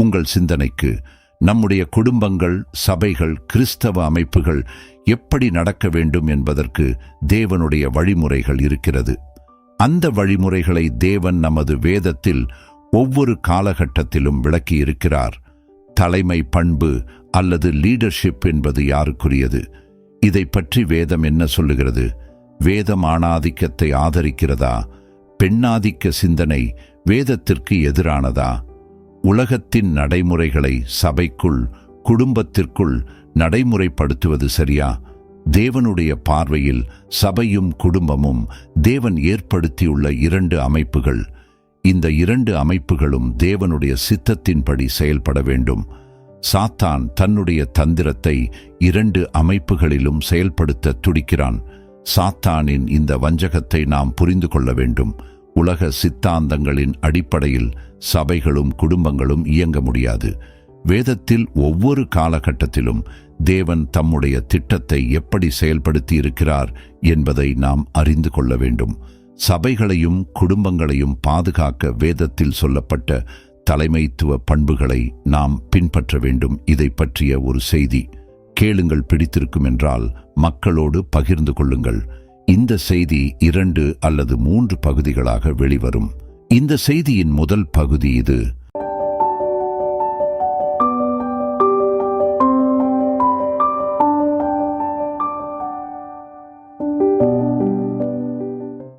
உங்கள் சிந்தனைக்கு நம்முடைய குடும்பங்கள் சபைகள் கிறிஸ்தவ அமைப்புகள் எப்படி நடக்க வேண்டும் என்பதற்கு தேவனுடைய வழிமுறைகள் இருக்கிறது. அந்த வழிமுறைகளை தேவன் நமது வேதத்தில் ஒவ்வொரு காலகட்டத்திலும் விளக்கியிருக்கிறார். தலைமை பண்பு அல்லது லீடர்ஷிப் என்பது யாருக்குரியது? இதை பற்றி வேதம் என்ன சொல்லுகிறது? வேதம் ஆணாதிக்கத்தை ஆதரிக்கிறதா? பெண்ணாதிக்க சிந்தனை வேதத்திற்கு எதிரானதா? உலகத்தின் நடைமுறைகளை சபைக்குள் குடும்பத்திற்குள் நடைமுறைப்படுத்துவது சரியா? தேவனுடைய பார்வையில் சபையும் குடும்பமும் தேவன் ஏற்படுத்தியுள்ள இரண்டு அமைப்புகள். இந்த இரண்டு அமைப்புகளும் தேவனுடைய சித்தத்தின்படி செயல்பட வேண்டும். சாத்தான் தன்னுடைய தந்திரத்தை இரண்டு அமைப்புகளிலும் செயல்படுத்த துடிக்கிறான். சாத்தானின் இந்த வஞ்சகத்தை நாம் புரிந்து கொள்ள வேண்டும். உலக சித்தாந்தங்களின் அடிப்படையில் சபைகளும் குடும்பங்களும் இயங்க முடியாது. வேதத்தில் ஒவ்வொரு காலகட்டத்திலும் தேவன் தம்முடைய திட்டத்தை எப்படி செயல்படுத்தி இருக்கிறார் என்பதை நாம் அறிந்து கொள்ள வேண்டும். சபைகளையும் குடும்பங்களையும் பாதுகாக்க வேதத்தில் சொல்லப்பட்ட தலைமைத்துவ பண்புகளை நாம் பின்பற்ற வேண்டும். இதை பற்றிய ஒரு செய்தி. கேளுங்கள் பிடித்திருக்கும் என்றால் மக்களோடு பகிர்ந்து கொள்ளுங்கள். இந்த செய்தி இரண்டு அல்லது மூன்று பகுதிகளாக வெளிவரும். இந்த செய்தியின் முதல் பகுதி இது.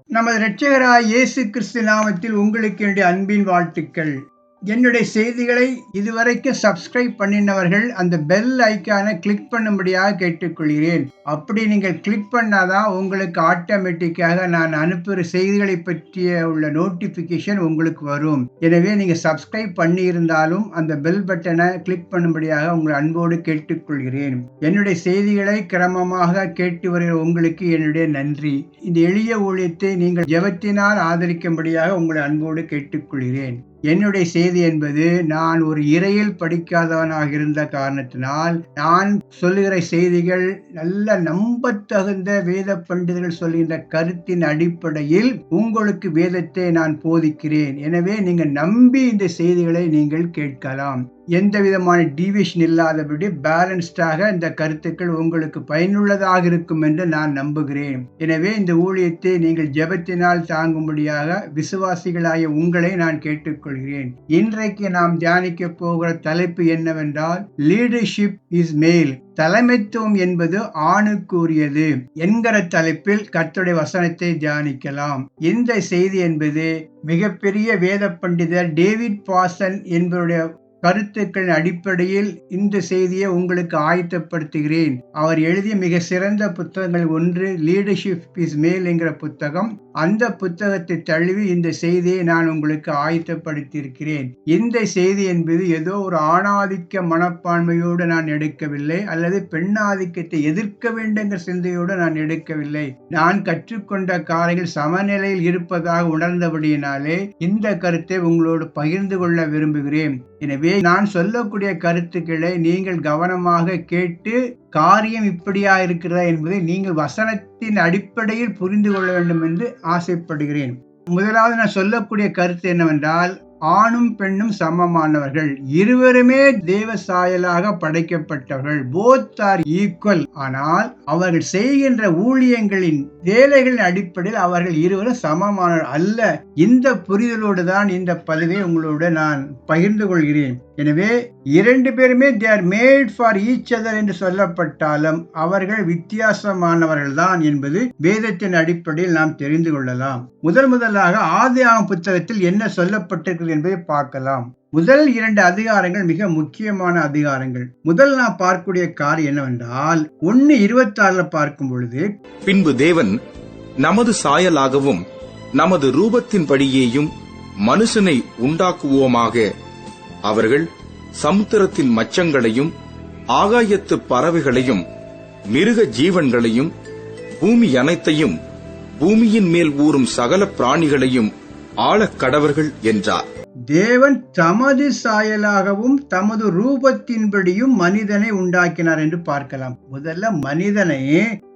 நமது இரட்சகராய் இயேசு கிறிஸ்து நாமத்தில் உங்களுக்கு என்னுடைய அன்பின் வாழ்த்துக்கள். என்னுடைய செய்திகளை இதுவரைக்கும் சப்ஸ்கிரைப் பண்ணினவர்கள் அந்த பெல் ஐக்கானை கிளிக் பண்ணும்படியாக கேட்டுக்கொள்கிறேன். அப்படி நீங்கள் கிளிக் பண்ணாதான் உங்களுக்கு ஆட்டோமேட்டிக்காக நான் அனுப்புகிற செய்திகளை பற்றிய உள்ள நோட்டிஃபிகேஷன் உங்களுக்கு வரும். எனவே நீங்கள் சப்ஸ்கிரைப் பண்ணியிருந்தாலும் அந்த பெல் பட்டனை கிளிக் பண்ணும்படியாக உங்களை அன்போடு கேட்டுக்கொள்கிறேன். என்னுடைய செய்திகளை கிரமமாக கேட்டு வருகிற உங்களுக்கு என்னுடைய நன்றி. இந்த எளிய ஊழியத்தை நீங்கள் ஜெபத்தினால் ஆதரிக்கும்படியாக உங்களை அன்போடு கேட்டுக்கொள்கிறேன். என்னுடைய செய்தி என்பது நான் ஒரு இறையில் படிக்காதவனாக இருந்த காரணத்தினால் நான் சொல்லுகிற செய்திகள் நல்ல நம்பத்தகுந்த வேத பண்டிதர்கள் சொல்கின்ற கருத்தின் அடிப்படையில் உங்களுக்கு வேதத்தை நான் போதிக்கிறேன். எனவே நீங்கள் நம்பி இந்த செய்திகளை நீங்கள் கேட்கலாம். எந்த விதமான டிவிஷன் இல்லாதபடி பேலன்ஸ்டாக இந்த கருத்துக்கள் உங்களுக்கு பயனுள்ளதாக இருக்கும் என்று நான் நம்புகிறேன். எனவே இந்த ஊழியத்தை நீங்கள் ஜெபத்தினால் தாங்கும்படியாக விசுவாசிகளாகிய உங்களை நான் கேட்டுக்கொள்கிறேன். இன்றைக்கு நாம் தியானிக்க போகிற தலைப்பு என்னவென்றால் லீடர்ஷிப் இஸ் மேல் தலைமைத்துவம் என்பது ஆணுக்குரியது என்கிற தலைப்பில் கர்த்தருடைய வசனத்தை தியானிக்கலாம். இந்த செய்தி என்பது மிகப்பெரிய வேத பண்டிதர் டேவிட் பாசன் என்பவருடைய கருத்துக்களின் அடிப்படையில் இந்த செய்தியை உங்களுக்கு ஆயத்தப்படுத்துகிறேன். அவர் எழுதிய மிக சிறந்த புத்தகங்கள் ஒன்று லீடர்ஷிப் இஸ் மேல் என்கிற புத்தகம். அந்த புத்தகத்தை தழுவி இந்த செய்தியை நான் உங்களுக்கு ஆயத்தப்படுத்தியிருக்கிறேன். இந்த செய்தி என்பது ஏதோ ஒரு ஆணாதிக்க மனப்பான்மையோடு நான் எடுக்கவில்லை அல்லது பெண்ணாதிக்கத்தை எதிர்க்க வேண்டுங்கிற சிந்தையோடு நான் எடுக்கவில்லை. நான் கற்றுக்கொண்ட காரியங்கள் சமநிலையில் இருப்பதாக உணர்ந்தபடியினாலே இந்த கருத்தை உங்களோடு பகிர்ந்து கொள்ள விரும்புகிறேன். எனவே நான் சொல்லக்கூடிய கருத்துக்களை நீங்கள் கவனமாக கேட்டு காரியம் இப்படியா இருக்கிறதா என்பதை நீங்கள் வசனத்தின் அடிப்படையில் புரிந்து கொள்ள வேண்டும் என்று ஆசைப்படுகிறேன். முதலாவது நான் சொல்லக்கூடிய கருத்து என்னவென்றால் ஆணும் பெண்ணும் சமமானவர்கள். இருவருமே தேவ சாயலாக படைக்கப்பட்டவர்கள். போத் ஆர் ஈக்குவல் ஆனால் அவர்கள் செய்கின்ற ஊழியங்களின் வேலைகளின் அடிப்படையில் அவர்கள் இருவரும் சமமானவர் அல்ல. இந்த புரிதலோடு தான் இந்த பதிவை உங்களோட நான் பகிர்ந்து கொள்கிறேன். எனவே இரண்டு பேருமே they are made for each other என்று சொல்லப்பட்டாலும் அவர்கள் வித்தியாசமானவர்கள் தான் என்பது வேதத்தின் அடிப்படையில் நாம் தெரிந்து கொள்ளலாம். முதல் முதலாக ஆதியாகம் புத்தகத்தில் என்ன சொல்லப்பட்டிருக்கிறது என்பதை பார்க்கலாம். முதல் இரண்டு அதிகாரங்கள் மிக முக்கியமான அதிகாரங்கள். முதல் நாம் பார்க்கக்கூடிய காரியம் என்னவென்றால் ஒன்னு இருபத்தி ஆறுல பார்க்கும் பொழுது பின்பு தேவன் நமது சாயலாகவும் நமது ரூபத்தின் படியேயும் மனுஷனை உண்டாக்குவோமாக அவர்கள் சமுத்திரத்தின் மச்சங்களையும் ஆகாயத்து பறவைகளையும் மிருக ஜீவன்களையும் பூமி அனைத்தையும் பூமியின் மேல் ஊறும் சகல பிராணிகளையும் ஆழக்கடவர்கள் என்றார். தேவன் தமது சாயலாகவும் தமது ரூபத்தின்படியும் மனிதனை உண்டாக்கினார் என்று பார்க்கலாம். முதல்ல மனிதனை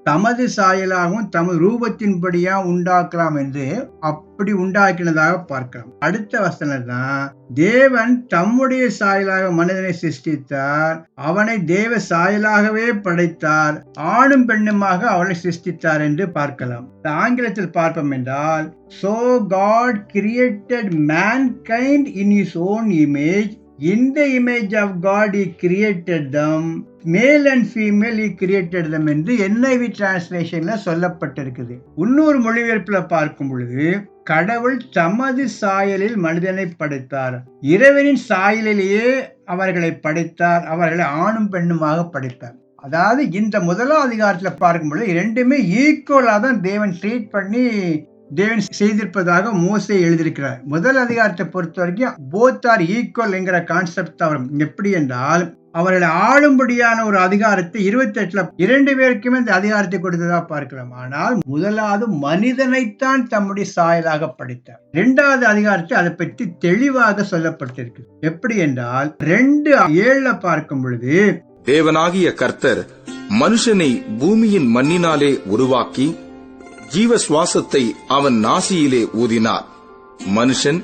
தமது சாயலாகவும் தமது ரூபத்தின்படியா உண்டாக்கலாம் என்று அப்படி உண்டாக்கினதாக பார்க்கலாம். அடுத்த வசனம் தான் தேவன் தம்முடைய சாயலாக மனிதனை சிருஷ்டித்தார் அவனை தேவ சாயலாகவே படைத்தார் ஆணும் பெண்ணுமாக அவனை சிருஷ்டித்தார் என்று பார்க்கலாம். ஆங்கிலத்தில் பார்ப்போம் என்றால் so God created mankind in his own image in the image of God he created them male and female he created them என்று என்ஐவி டிரான்ஸ்லேஷன்ல சொல்லப்பட்டிருக்குது. இன்னொரு மொழிபெயர்ப்பில் பார்க்கும் பொழுது கடவுள் தமது சாயலில் மனிதனை படைத்தார். இறைவனின் சாயலிலேயே அவர்களை படைத்தார். அவர்களை ஆணும் பெண்ணுமாக படைத்தார். அதாவது இந்த முதலாம் அதிகாரத்தில் பார்க்கும் பொழுது ரெண்டுமே ஈக்குவலாக தான் தேவன் ட்ரீட் பண்ணி தேவன் செய்திருப்பதாக மோசை எழுதியிருக்கிறார். முதல் அதிகாரத்தை பொறுத்த வரைக்கும் போத் ஆர் ஈக்குவல் என்கிற கான்செப்ட் தான் வரும். எப்படி என்றால் அவர்களை ஆளும்படியான ஒரு அதிகாரத்தை இருபத்தி எட்டுல இரண்டு பேருக்குமே இந்த அதிகாரத்தை கொடுத்ததா பார்க்கலாம் ஆனால் முதலாவது மனிதனைத்தான் தம்முடைய சாயலாக படைத்தார். இரண்டாவது அதிகாரத்தை அதை பற்றி தெளிவாக சொல்லப்பட்டிருக்கு. எப்படி என்றால் ரெண்டு ஏழுல பார்க்கும் பொழுது தேவனாகிய கர்த்தர் மனுஷனை பூமியின் மண்ணினாலே உருவாக்கி ஜீவ சுவாசத்தை அவன் நாசியிலே ஊதினார். மனுஷன்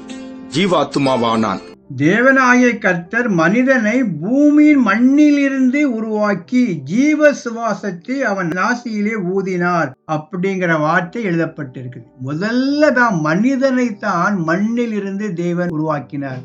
ஜீவாத்துமாவானான் தேவனாய கர்த்தர் மனிதனை பூமியின் மண்ணிலிருந்து உருவாக்கி ஜீவ சுவாசத்தை அவன் நாசியிலே ஊதினார் அப்படிங்கிற வார்த்தை எழுதப்பட்டிருக்கு முதல்ல தான் மனிதனை தான் மண்ணில் இருந்து தேவன் உருவாக்கினார்.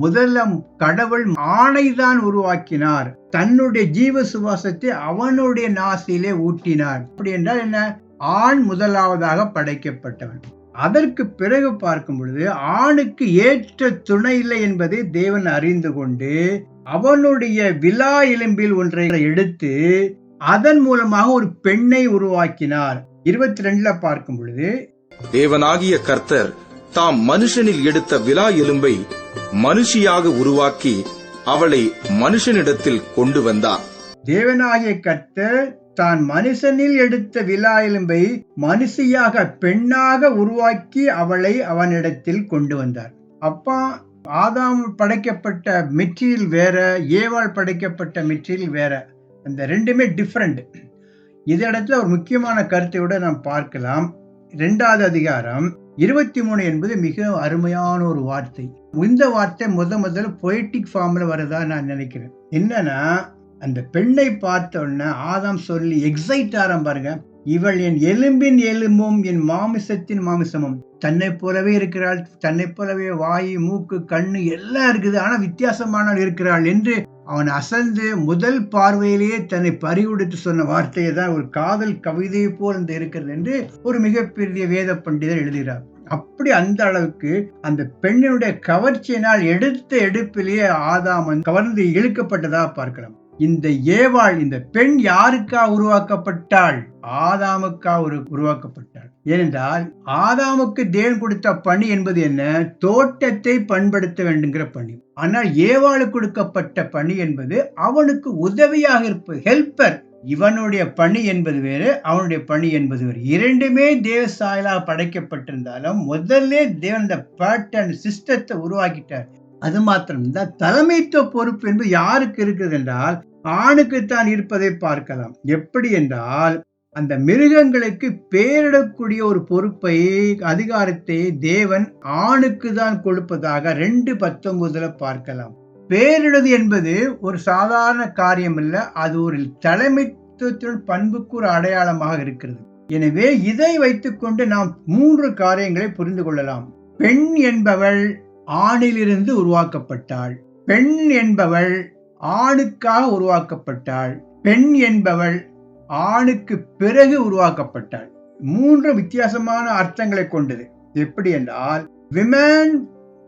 முதல்ல கடவுள் ஆணை தான் உருவாக்கினார். தன்னுடைய ஜீவ சுவாசத்தை அவனுடைய நாசியிலே ஊட்டினார். அப்படி என்றால் என்ன? ஆண் முதலாவதாக படைக்கப்பட்டவன். அதற்கு பிறகு பார்க்கும் பொழுது ஆணுக்கு ஏற்ற துணை இல்லை என்பதை தேவன் அறிந்து கொண்டு அவனுடைய விலா எலும்பில் ஒன்றை எடுத்து அதன் மூலமாக ஒரு பெண்ணை உருவாக்கினார். இருபத்தி ரெண்டுல பார்க்கும் பொழுது தேவனாகிய கர்த்தர் தாம் மனுஷனில் எடுத்த விலா எலும்பை மனுஷியாக உருவாக்கி அவளை மனுஷனிடத்தில் கொண்டு வந்தார். தேவனாகிய கர்த்தர் தான் மனுஷனில் எடுத்த விழா எலும்பை மனுஷியாக பெண்ணாக உருவாக்கி அவளை அவனிடத்தில் கொண்டு வந்தார். அப்பா ஆதாம் படைக்கப்பட்ட மெட்டீரியல் வேற ஏவாள் படைக்கப்பட்ட மெட்டீரியல் வேற அந்த ரெண்டுமே டிஃப்ரெண்ட் இது இடத்துல ஒரு முக்கியமான கருத்தையோட நாம் பார்க்கலாம். ரெண்டாவது அதிகாரம் இருபத்தி மூணு என்பது மிக அருமையான ஒரு வார்த்தை. இந்த வார்த்தை முத முதல்ல பொய்டிக் ஃபார்ம்ல வரதா நான் நினைக்கிறேன். என்னன்னா அந்த பெண்ணை பார்த்த உடனே ஆதாம் சொல்லி எக்ஸைட் ஆரம் பாருங்க. இவள் என் எலும்பின் எலும்பும் என் மாமிசத்தின் மாமிசமும். தன்னை போலவே இருக்கிறாள் தன்னை போலவே வாய் மூக்கு கண்ணு எல்லாம் இருக்குது. ஆனா வித்தியாசமானால் இருக்கிறாள் என்று அவன் அசந்து முதல் பார்வையிலேயே தன்னை பறிவுடுத்து சொன்ன வார்த்தையை தான் ஒரு காதல் கவிதை போல் இந்த இருக்கிறது என்று ஒரு மிகப்பெரிய வேத பண்டிதர் எழுதுகிறார். அப்படி அந்த அளவுக்கு அந்த பெண்ணினுடைய கவர்ச்சியினால் எடுத்த எடுப்பிலேயே ஆதாமன் கவர்ந்து இழுக்கப்பட்டதா பார்க்கலாம். இந்த ஏவாள் இந்த பெண் யாருக்கா உருவாக்கப்பட்டாள்? ஆதாமுக்கா ஒரு உருவாக்கப்பட்டாள். ஏனென்றால் ஆதாமுக்கு தேவன் கொடுத்த பணி என்பது என்ன? தோட்டத்தை பண்படுத்த வேண்டுங்கிற பணி. ஆனால் ஏவாளுக்கு கொடுக்கப்பட்ட பணி என்பது அவனுக்கு உதவியாக இருப்பது ஹெல்பர் இவனுடைய பணி என்பது வேறு அவனுடைய பணி என்பது வேறு. இரண்டுமே தேவ சாயலாக படைக்கப்பட்டிருந்தாலும் முதல்ல தேவன் இந்த பேட்டர்ன் சிஸ்டத்தை உருவாக்கிட்டார். அது மாத்திரம் இந்த தலைமைத்துவ பொறுப்பு என்பது யாருக்கு இருக்குது என்றால் ஆணுக்குத்தான் இருப்பதை பார்க்கலாம். எப்படி என்றால் அந்த மிருகங்களுக்கு பேரிடக்கூடிய ஒரு பொறுப்பை அதிகாரத்தை தேவன் ஆணுக்கு தான் கொடுப்பதாக ரெண்டு பத்தொன்பதுல பார்க்கலாம். பேரிடுது என்பது ஒரு சாதாரண காரியம் அல்ல அது ஒரு தலைமைத்துவத்தின் பண்புக்கு ஒரு அடையாளமாக இருக்கிறது. எனவே இதை வைத்துக்கொண்டு நாம் மூன்று காரியங்களை புரிந்து கொள்ளலாம். பெண் என்பவள் ஆணிலிருந்து உருவாக்கப்பட்டாள். பெண் என்பவள் ஆணுக்காக உருவாக்கப்பட்டாள். பெண் என்பவள் ஆணுக்கு பிறகு உருவாக்கப்பட்டாள். மூன்று வித்தியாசமான அர்த்தங்களை கொண்டது. எப்படி என்றால் women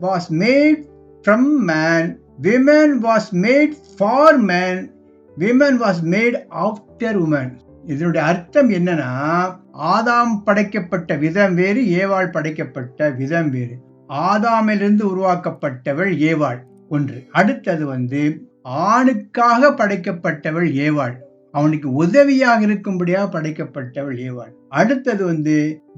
was made from man women was made for man women was made after woman இதனுடைய அர்த்தம் என்னன்னா ஆதாம் படைக்கப்பட்ட விதம் வேறு ஏவாள் படைக்கப்பட்ட விதம் வேறு. ஆதாமிலிருந்து உருவாக்கப்பட்டவள் ஏவாள். ஒன்று. அடுத்தது வந்து ஆணுக்காக படைக்கப்பட்டவள் ஏவாள். அவனுக்கு உதவியாக இருக்கும்படியாக படைக்கப்பட்டவள் ஏவாள். அடுத்தது வந்து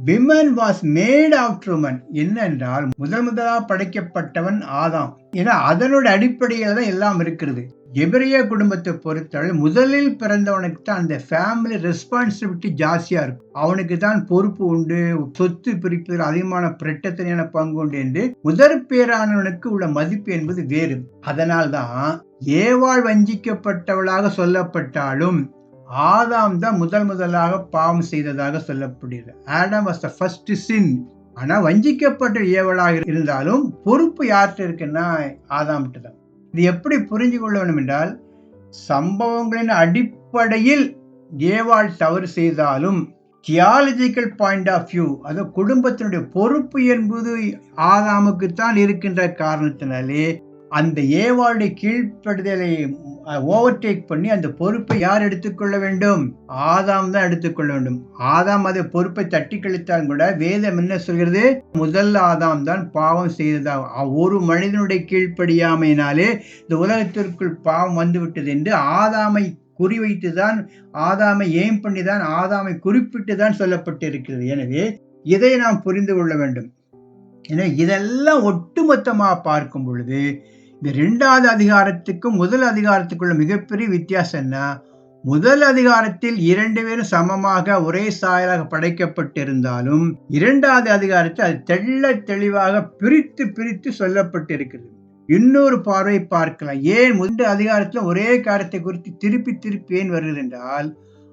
women was made after woman என்னென்றால் முதல் முதலாக படைக்கப்பட்டவன் ஆதாம். ஏன்னா அதனோட அடிப்படையில் தான் எல்லாம் இருக்கிறது. எபிரிய குடும்பத்தை பொறுத்தவரை முதலில் பிறந்தவனுக்கு தான் அந்த ஃபேமிலி ரெஸ்பான்சிபிலிட்டி ஜாஸ்தியாக இருக்கும். அவனுக்கு தான் பொறுப்பு உண்டு சொத்து பிரிப்பதில் அதிகமான பிரட்டத்தனையான பங்கு உண்டு என்று முதற் பேரானவனுக்கு உள்ள மதிப்பு என்பது வேறு. அதனால்தான் ஏவாள் வஞ்சிக்கப்பட்டவளாக சொல்லப்பட்டாலும் ஆதாம் தான் முதல் முதலாக பாவம் செய்ததாக சொல்லப்படுகிறது. Adam was the first sin ஆனால் வஞ்சிக்கப்பட்ட ஏவலாக இருந்தாலும் பொறுப்பு யார்கிட்ட இருக்குன்னா ஆதாம்கிட்ட தான். இது எப்படி புரிஞ்சு கொள்ள வேண்டும் என்றால் சம்பவங்களின் அடிப்படையில் ஏவாள் தவறு செய்தாலும் தியாலஜிக்கல் பாயிண்ட் ஆஃப் வியூ அது குடும்பத்தினுடைய பொறுப்பு என்பது ஆதாமுக்கு தான் இருக்கின்ற காரணத்தினாலே அந்த ஏவாளுடைய கீழ்ப்படுதலை ஓவர்டேக் பண்ணி அந்த பொறுப்பை யார் எடுத்துக்கொள்ள வேண்டும்? ஆதாம் தான் எடுத்துக்கொள்ள வேண்டும். ஆதாம் அதை பொறுப்பை தட்டி கழித்தாலும் கூட வேதம் என்ன சொல்கிறது? முதல் ஆதாம் தான் பாவம் செய்ததாக ஒரு மனிதனுடைய கீழ்ப்படியாமையினாலே இந்த உலகத்திற்குள் பாவம் வந்துவிட்டது என்று ஆதாமை குறிவைத்து தான் ஆதாமை ஏம் பண்ணி தான் ஆதாமை குறிப்பிட்டு தான் சொல்லப்பட்டிருக்கிறது. எனவே இதை நாம் புரிந்து கொள்ள வேண்டும். ஏன்னா இதெல்லாம் ஒட்டுமொத்தமாக பார்க்கும் பொழுது இந்த ரெண்டாவது அதிகாரத்துக்கும் முதல் அதிகாரத்துக்குள்ள மிகப்பெரிய வித்தியாசம் என்ன? முதல் அதிகாரத்தில் இரண்டு பேரும் சமமாக ஒரே சாயலாக படைக்கப்பட்டிருந்தாலும் இரண்டாவது அதிகாரத்தில் அது தெள்ள தெளிவாக பிரித்து பிரித்து சொல்லப்பட்டிருக்கிறது. இன்னொரு பார்வை பார்க்கலாம். ஏன் முதல் அதிகாரத்தில் ஒரே காரியத்தை குறித்து திருப்பி திருப்பி ஏன் வருகிறது என்றால்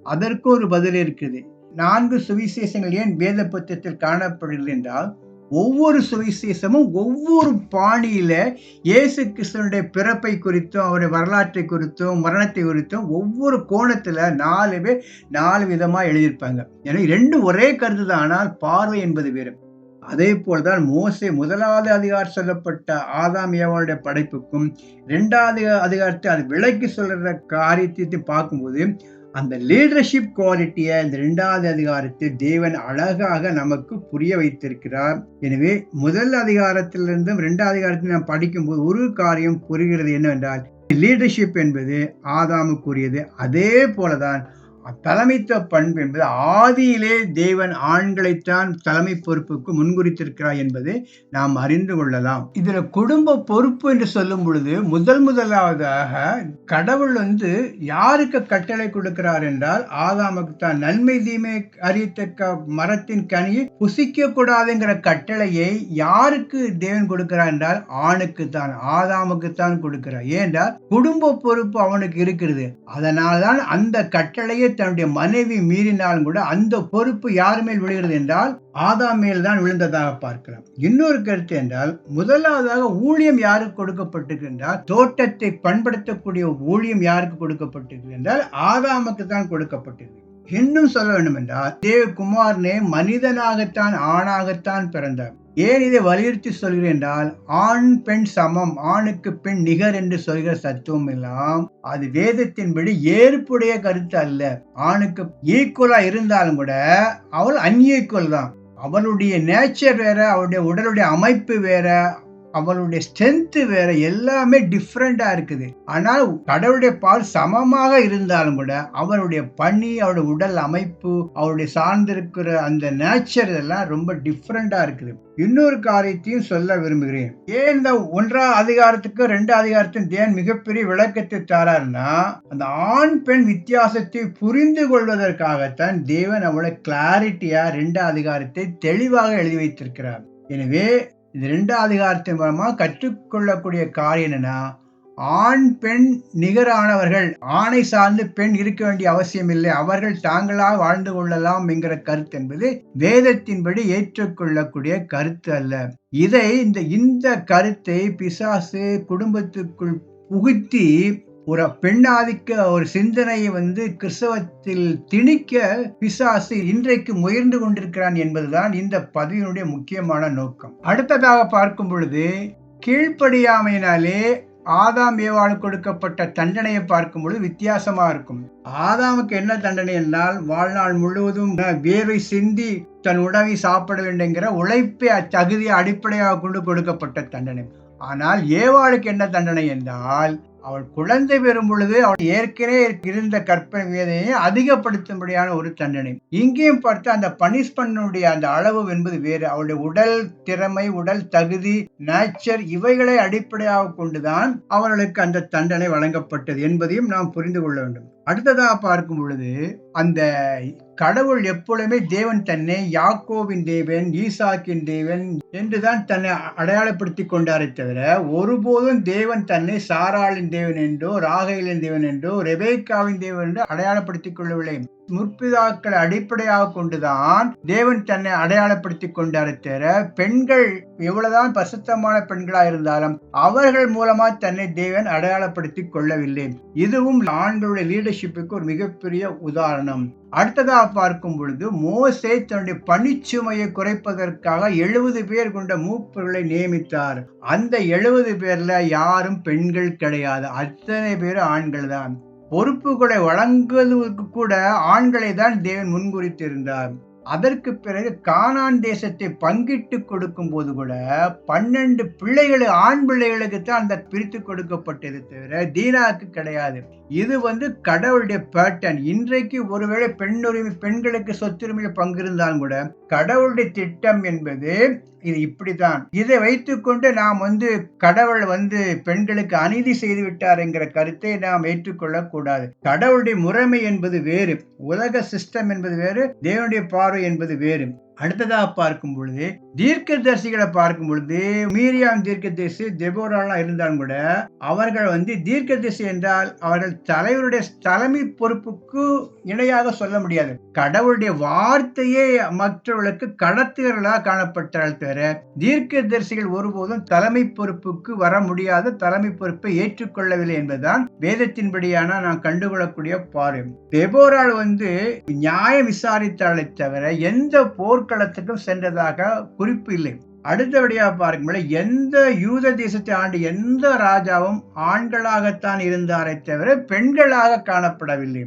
அதற்கு ஒரு பதில் இருக்குது நான்கு சுவிசேஷங்கள் ஏன் வேத புத்தகத்தில் காணப்படுகிறது என்றால் ஒவ்வொரு சுவிசேஷமும் ஒவ்வொரு பாணியில இயேசு கிறிஸ்தனுடைய பிறப்பை குறித்தும் அவருடைய வரலாற்றை குறித்தும் மரணத்தை குறித்தும் ஒவ்வொரு கோணத்துல நாலு பேர் நாலு விதமா எழுதியிருப்பாங்க. ஏன்னா ரெண்டும் ஒரே கருத்து தான். ஆனால் பார்வை என்பது வேறு. அதே போல்தான் மோசை முதலாவது அதிகாரம் சொல்லப்பட்ட ஆதாம் ஏவாளுடைய படைப்புக்கும் ரெண்டாவது அதிகாரத்தை அது விலைக்கு சொல்ற காரியத்தை பார்க்கும்போது அந்த லீடர்ஷிப் குவாலிட்டியை இந்த இரண்டாவது அதிகாரத்தில் தேவன் அழகாக நமக்கு புரிய வைத்திருக்கிறார். எனவே முதல் அதிகாரத்திலிருந்தும் இரண்டாவது அதிகாரத்தில் நாம் படிக்கும்போது ஒரு காரியம் புரிகிறது என்னவென்றால் லீடர்ஷிப் என்பது ஆதாமுக்குரியது. அதே போலதான் தலைமைத்துவ பண்பு என்பது ஆதியிலே தேவன் ஆண்களைத்தான் தலைமை பொறுப்புக்கு முன்குறித்திருக்கிறார் என்பது நாம் அறிந்து கொள்ளலாம். இதுல குடும்ப பொறுப்பு என்று சொல்லும் பொழுது முதல் முதலாவதாக கடவுள் வந்து யாருக்கு கட்டளை கொடுக்கிறார் என்றால் ஆதாமுக்கு தான் நன்மை தீமை அறியத்தக்க மரத்தின் கனியை புசிக்க கூடாதுங்கிற கட்டளையை யாருக்கு தேவன் கொடுக்கிறார் என்றால் ஆணுக்கு தான் ஆதாமுக்கு தான் கொடுக்கிறார். ஏனென்றால் குடும்ப பொறுப்பு அவனுக்கு இருக்கிறது. அதனால்தான் அந்த கட்டளையை தன்னுடைய மனைவி மீறினாலும் கூட அந்த பொறுப்பு யார் மேல் விழுகிறது என்றால் ஆதாம் மேல் தான் விழுந்ததாக பார்க்கிறோம். இன்னொரு கருத்து என்றால் முதலாவதாக ஊழியம் யாருக்கு கொடுக்கப்பட்டிருக்கின்றால் தோட்டத்தை பண்படுத்தக்கூடிய ஊழியம் யாருக்கு கொடுக்கப்பட்டிருக்கு என்றால் ஆதாமுக்கு தான் கொடுக்கப்பட்டிருக்கு. இன்னும் சொல்ல வேண்டும் என்றால் தேவகுமாரனே மனிதனாகத்தான் ஆணாகத்தான் பிறந்தார். ஏன் இதை வலியுறுத்தி சொல்கிறேன் என்றால் ஆண் பெண் சமம் ஆணுக்கு பெண் நிகர் என்று சொல்கிற சத்துவம் எல்லாம் அது வேதத்தின்படி ஏற்புடைய கருத்து அல்ல. ஆணுக்கு ஈக்குவலா இருந்தாலும் கூட அவள் அன்ஈக்குவல் தான். அவளுடைய நேச்சர் வேற அவளுடைய உடலுடைய அமைப்பு வேற அவளுடைய ஸ்ட்ரென்த்து வேற எல்லாமே டிஃப்ரெண்டா இருக்குது. ஆனால் கடவுளுடைய பால் சமமாக இருந்தாலும் கூட அவருடைய பணி அவருடைய உடல் அமைப்பு அவருடைய சார்ந்திருக்கிற அந்த நேச்சர் இதெல்லாம் ரொம்ப டிஃப்ரெண்டா இருக்குது. இன்னொரு காரியத்தையும் சொல்ல விரும்புகிறேன். ஏன் இந்த ஒன்றாம் அதிகாரத்துக்கும் ரெண்டு அதிகாரத்தின் தேன் மிகப்பெரிய விளக்கத்தை தாராருன்னா அந்த ஆண் பெண் வித்தியாசத்தை புரிந்து கொள்வதற்காகத்தான் தேவன் அவ்வளவு கிளாரிட்டியா ரெண்டு அதிகாரத்தை தெளிவாக எழுதி வைத்திருக்கிறார். எனவே இது ரெண்டாம் அதிகாரத்தின் மூலமாக கற்றுக்கொள்ளக்கூடிய காரியம் என்னன்னா ஆண் பெண் நிகரானவர்கள் ஆணை சார்ந்து பெண் இருக்க வேண்டிய அவசியம் இல்லை அவர்கள் தாங்களாக வாழ்ந்து கொள்ளலாம் என்கிற கருத்து என்பது வேதத்தின்படி ஏற்றுக்கொள்ளக்கூடிய கருத்து அல்ல. இதை இந்த இந்த கருத்தை பிசாசு குடும்பத்துக்குள் புகுத்தி ஒரு பெண்ணாதிக்க ஒரு சிந்தனையை வந்து கிறிஸ்தவத்தில் திணிக்க பிசாசு இன்றைக்கு முயன்று கொண்டிருக்கிறான் என்பதுதான் இந்த பதிவினுடைய முக்கியமான நோக்கம். அடுத்ததாக பார்க்கும் பொழுது கீழ்ப்படியாமையினாலே ஆதாம் ஏவாள் கொடுக்கப்பட்ட தண்டனையை பார்க்கும் பொழுது வித்தியாசமா இருக்கும். ஆதாமுக்கு என்ன தண்டனை என்றால் வாழ்நாள் முழுவதும் வேர்வை சிந்தி தன் உணவை சாப்பிட வேண்டுங்கிற உழைப்பை அத்தகுதியை அடிப்படையாக கொண்டு கொடுக்கப்பட்ட தண்டனை. ஆனால் ஏவாளுக்கு என்ன தண்டனை என்றால் அவள் குழந்தை பெறும் பொழுது அவள் ஏற்கனவே இருந்த கற்பனை வேதனையை அதிகப்படுத்தும்படியான ஒரு தண்டனை. இங்கேயும் பார்த்து அந்த பனிஷ்மெண்ட்டுடைய அந்த அளவு என்பது வேறு. அவளுடைய உடல் திறமை உடல் தகுதி நேச்சர் இவைகளை அடிப்படையாக கொண்டுதான் அவர்களுக்கு அந்த தண்டனை வழங்கப்பட்டது என்பதையும் நாம் புரிந்து கொள்ள வேண்டும். அடுத்ததா பார்க்கும் பொழுது அந்த கடவுள் எப்பொழுதுமே தேவன் தன்னை யாக்கோவின் தேவன் ஈசாக்கின் தேவன் என்றுதான் தன்னை அடையாளப்படுத்தி கொண்டாரே தவிர ஒருபோதும் தேவன் தன்னை சாராளின் தேவன் என்றோ ராகைலின் தேவன் என்றோ ரெபேக்காவின் தேவன் என்றோ அடையாளப்படுத்திக் கொள்ளவில்லை. முற்பிதாக்களை அடிப்படையாக கொண்டுதான் தேவன் தன்னை அடையாளப்படுத்திக் கொண்டாரே தவிர பெண்கள் எவ்வளவுதான் பசுத்தமான பெண்களா இருந்தாலும் அவர்கள் மூலமா தன்னை தேவன் அடையாளப்படுத்திக் கொள்ளவில்லை. இதுவும் ஆண்களுடைய லீடர்ஷிப்புக்கு ஒரு மிகப்பெரிய உதாரணம். அடுத்ததாக பார்க்கும் பொழுது மோசே தன்னுடைய பணிச்சுமையை குறைப்பதற்காக எழுபது பேர் கொண்ட மூப்பர்களை நியமித்தார். அந்த எழுபது பேர்ல யாரும் பெண்கள் கிடையாது. அத்தனை பேர் ஆண்கள் தான் பொறுப்புகளை வழங்குவதற்கு கூட ஆண்களை தான் தேவன் முன்குறித்திருந்தார். அதற்கு பிறகு கானான் தேசத்தை பங்கிட்டு கொடுக்கும் போது கூட பன்னெண்டு பிள்ளைகளை ஆண் பிள்ளைகளுக்கு தான் அந்த பிரித்து கொடுக்கப்பட்டது தவிர தீனாக்கு கிடையாது. இது வந்து கடவுளுடைய பேட்டர்ன் இன்றைக்கு ஒருவேளை பெண்ணுரிமை பெண்களுக்கு சொத்துரிமையில் பங்கிருந்தாலும் கூட கடவுளுடைய திட்டம் என்பது இது இப்படித்தான். இதை வைத்துக்கொண்டு நாம் வந்து கடவுள் வந்து பெண்களுக்கு அநீதி செய்து விட்டார் என்கிற கருத்தை நாம் ஏற்றுக்கொள்ளக்கூடாது. கடவுளுடைய முறைமை என்பது வேறு. உலக சிஸ்டம் என்பது வேறு. தேவனுடைய பார்வை என்பது வேறு. அடுத்ததாக பார்க்கும் பொழுது தீர்க்க தரிசிகளை பார்க்கும் பொழுது மீரியாம் தீர்க்க தரிசி தெபோராலாம் இருந்தாலும் கூட அவர்கள் வந்து தீர்க்க தரிசி என்றால் அவர்கள் தலைவருடைய தலைமை பொறுப்புக்கு இணையாக சொல்ல முடியாது. கடவுளுடைய வார்த்தையே மற்றவர்களுக்கு கடத்துகிறவர்களாக காணப்பட்டால் தவிர தீர்க்க தரிசிகள் ஒருபோதும் தலைமை பொறுப்புக்கு வர முடியாத தலைமை பொறுப்பை ஏற்றுக்கொள்ளவில்லை என்பதுதான் வேதத்தின்படியான நான் கண்டுகொள்ளக்கூடிய பார்வை தெபோரால் வந்து நியாயம் விசாரித்தாலே தவிர எந்த போர்க்களத்துக்கும் சென்றதாக குறிப்பு இல்லை. அடுத்தபடியாக பார்க்கும்போது எந்த யூத தேசத்தை ஆண்டு எந்த ராஜாவும் ஆண்களாகத்தான் இருந்தாரே தவிர பெண்களாக காணப்படவில்லை.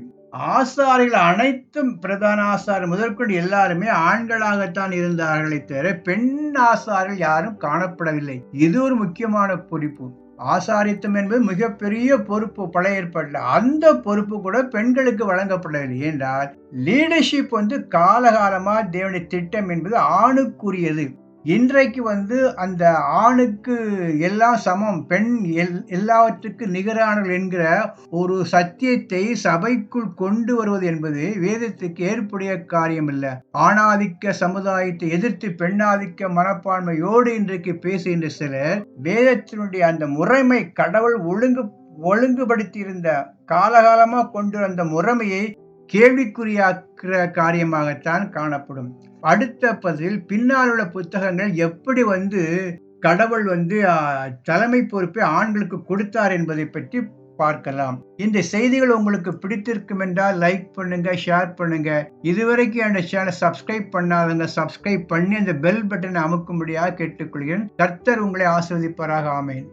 ஆசாரிகள் அனைத்தும் பிரதான ஆசாரி முதற்கொண்டு எல்லாருமே ஆண்களாகத்தான் இருந்தார்களே தவிர பெண் ஆசாரிகள் யாரும் காணப்படவில்லை. இது ஒரு முக்கியமான குறிப்பு. ஆசாரித்தம் என்பது மிகப்பெரிய பொறுப்பு பழைய ஏற்பாட்டில் அந்த பொறுப்பு கூட பெண்களுக்கு வழங்கப்படவில்லை. என்றால் லீடர்ஷிப் வந்து காலகாலமாக தேவனுடைய திட்டம் என்பது ஆணுக்குரியது. இன்றைக்கு வந்து அந்த ஆணுக்கு எல்லாம் சமம் பெண் எல் எல்லாவற்றுக்கு நிகரானவள் என்கிற ஒரு சத்தியத்தை சபைக்குள் கொண்டு வருவது என்பது வேதத்துக்கு ஏற்புடைய காரியம் ஆணாதிக்க சமுதாயத்தை எதிர்த்து பெண்ணாதிக்க மனப்பான்மையோடு இன்றைக்கு பேசுகின்ற சிலர் வேதத்தினுடைய அந்த முறைமை கடவுள் ஒழுங்கு ஒழுங்குபடுத்தியிருந்த காலகாலமாக கொண்டு வந்த முறைமையை கேள்விக்குறியாக்கிற காரியமாகத்தான் காணப்படும். அடுத்த பதில் பின்னால் உள்ள புத்தகங்கள் எப்படி வந்து கடவுள் வந்து தலைமை பொறுப்பை ஆண்களுக்கு கொடுத்தார் என்பதை பற்றி பார்க்கலாம். இந்த செய்திகள் உங்களுக்கு பிடித்திருக்கும் என்றால் லைக் பண்ணுங்க ஷேர் பண்ணுங்க. இதுவரைக்கும் அந்த சேனல் சப்ஸ்கிரைப் பண்ணாதவங்க சப்ஸ்கிரைப் பண்ணி அந்த பெல் பட்டனை அமுக்கும்படியாக கேட்டுக்கொள்கிறேன். கர்த்தர் உங்களை ஆஸ்வதிப்பாராக ஆமேன்.